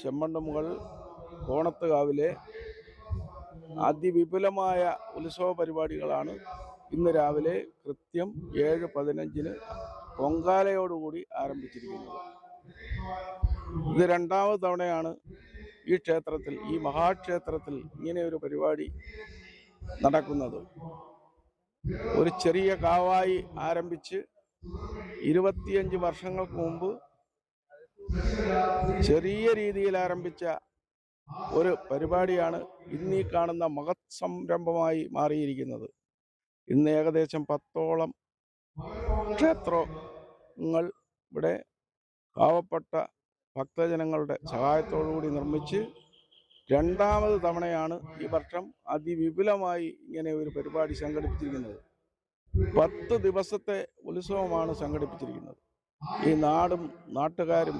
ചെമ്മണ്ണുമുകൾ കോണത്തുകാവിലെ അതിവിപുലമായ ഉത്സവ പരിപാടികളാണ് ഇന്ന് രാവിലെ കൃത്യം ഏഴ് പതിനഞ്ചിന് പൊങ്കാലയോടുകൂടി ആരംഭിച്ചിരിക്കുന്നത്. ഇത് രണ്ടാമത് തവണയാണ് ഈ ക്ഷേത്രത്തിൽ ഈ മഹാക്ഷേത്രത്തിൽ ഇങ്ങനെ ഒരു പരിപാടി നടക്കുന്നത്. ഒരു ചെറിയ കാവായി ആരംഭിച്ച് ഇരുപത്തിയഞ്ച് വർഷങ്ങൾക്ക് മുമ്പ് ചെറിയ രീതിയിൽ ആരംഭിച്ച ഒരു പരിപാടിയാണ് ഇന്നീ കാണുന്ന മഹത് സംരംഭമായി മാറിയിരിക്കുന്നത്. ഇന്ന് ഏകദേശം പത്തോളം ക്ഷേത്രങ്ങൾ ഇവിടെ പാവപ്പെട്ട ഭക്തജനങ്ങളുടെ സഹായത്തോടുകൂടി നിർമ്മിച്ച് രണ്ടാമത് തവണയാണ് ഈ വർഷം അതിവിപുലമായി ഇങ്ങനെ ഒരു പരിപാടി സംഘടിപ്പിച്ചിരിക്കുന്നത്. പത്ത് ദിവസത്തെ ഉത്സവമാണ് സംഘടിപ്പിച്ചിരിക്കുന്നത്. ഈ നാടും നാട്ടുകാരും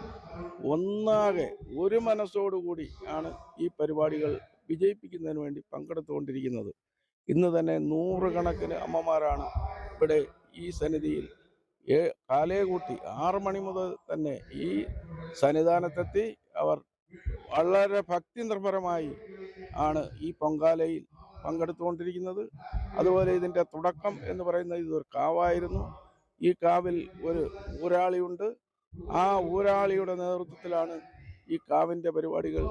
ഒന്നാകെ ഒരു മനസ്സോടുകൂടി ആണ് ഈ പരിപാടികൾ വിജയിപ്പിക്കുന്നതിന് വേണ്ടി പങ്കെടുത്തുകൊണ്ടിരിക്കുന്നത്. ഇന്ന് തന്നെ നൂറുകണക്കിന് അമ്മമാരാണ് ഇവിടെ ഈ സന്നിധിയിൽ കാലേ കൂട്ടി ആറു മണി മുതൽ തന്നെ ഈ സന്നിധാനത്തെത്തി അവർ വളരെ ഭക്തി നിർഭരമായി ആണ് ഈ പൊങ്കാലയിൽ പങ്കെടുത്തുകൊണ്ടിരിക്കുന്നത്. അതുപോലെ ഇതിന്റെ തുടക്കം എന്ന് പറയുന്നത് ഇതൊരു കാവായിരുന്നു. ഈ കാവിൽ ഒരു ഊരാളിയുണ്ട്. ആ ഊരാളിയുടെ നേതൃത്വത്തിലാണ് ഈ കാവിന്റെ പരിപാടികൾ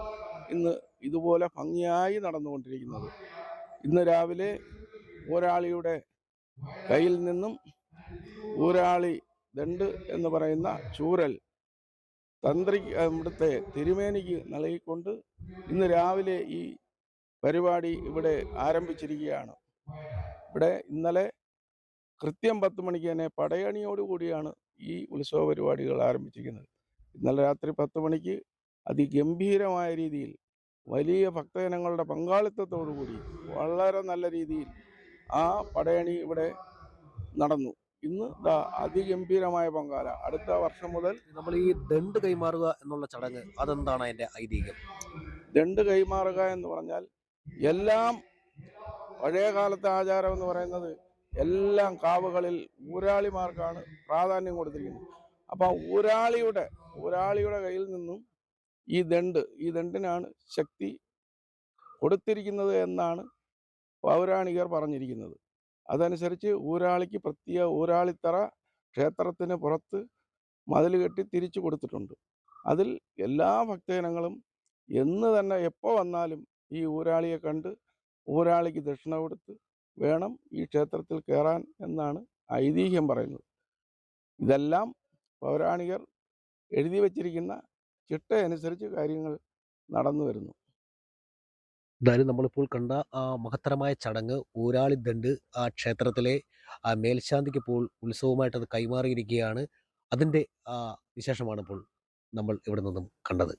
ഇന്ന് ഇതുപോലെ ഭംഗിയായി നടന്നുകൊണ്ടിരിക്കുന്നത്. ഇന്ന് രാവിലെ ഊരാളിയുടെ കയ്യിൽ നിന്നും ഊരാളി ദണ്ട് എന്ന് പറയുന്ന ചൂരൽ തന്ത്രി ഇവിടുത്തെ തിരുമേനിക്ക് നൽകിക്കൊണ്ട് ഇന്ന് രാവിലെ ഈ പരിപാടി ഇവിടെ ആരംഭിച്ചിരിക്കുകയാണ്. ഇവിടെ ഇന്നലെ കൃത്യം പത്ത് മണിക്ക് തന്നെ പടയണിയോടുകൂടിയാണ് ഈ ഉത്സവ പരിപാടികൾ ആരംഭിച്ചിരിക്കുന്നത്. ഇന്നലെ രാത്രി പത്ത് മണിക്ക് അതിഗംഭീരമായ രീതിയിൽ വലിയ ഭക്തജനങ്ങളുടെ പങ്കാളിത്തത്തോടുകൂടി വളരെ നല്ല രീതിയിൽ ആ പടയണി ഇവിടെ നടന്നു. ഇന്ന് അതിഗംഭീരമായ പങ്കാല അടുത്ത വർഷം മുതൽ നമ്മൾ ഈ ദണ്ട് കൈമാറുക എന്നുള്ള ചടങ്ങ് അതെന്താണ് അതിന്റെ ഐതിഹ്യം? ദണ്ട് കൈമാറുക എന്ന് പറഞ്ഞാൽ എല്ലാം പഴയ കാലത്തെ ആചാരം എന്ന് പറയുന്നത് എല്ലാം കാവുകളിൽ ഊരാളിമാർക്കാണ് പ്രാധാന്യം കൊടുത്തിരിക്കുന്നത്. അപ്പോൾ ഊരാളിയുടെ ഊരാളിയുടെ കയ്യിൽ നിന്നും ഈ ദണ്ട് ഈ ദണ്ടിനാണ് ശക്തി കൊടുത്തിരിക്കുന്നത് എന്നാണ് പൗരാണികർ പറഞ്ഞിരിക്കുന്നത്. അതനുസരിച്ച് ഊരാളിക്ക് പ്രത്യേക ഊരാളിത്തറ ക്ഷേത്രത്തിന് പുറത്ത് മതിൽ കെട്ടി തിരിച്ചു കൊടുത്തിട്ടുണ്ട്. അതിൽ എല്ലാ ഭക്തജനങ്ങളും എന്ന് തന്നെ എപ്പോൾ വന്നാലും ഈ ഊരാളിയെ കണ്ട് ഊരാളിക്ക് ദക്ഷിണ കൊടുത്ത് വേണം ഈ ക്ഷേത്രത്തിൽ കയറാൻ എന്നാണ് ഐതിഹ്യം പറയുന്നത്. ഇതെല്ലാം പൗരാണികർ എഴുതി വച്ചിരിക്കുന്ന ചിട്ടയനുസരിച്ച് കാര്യങ്ങൾ നടന്നു വരുന്നു. എന്തായാലും നമ്മളിപ്പോൾ കണ്ട ആ മഹത്തരമായ ചടങ്ങ് ഊരാളി ദണ്ട് ആ ക്ഷേത്രത്തിലെ ആ മേൽശാന്തിക്ക് ഇപ്പോൾ ഉത്സവമായിട്ട് അത് കൈമാറിയിരിക്കുകയാണ്. അതിന്റെ ആ വിശേഷമാണ് ഇപ്പോൾ നമ്മൾ ഇവിടെ നിന്നും കണ്ടത്.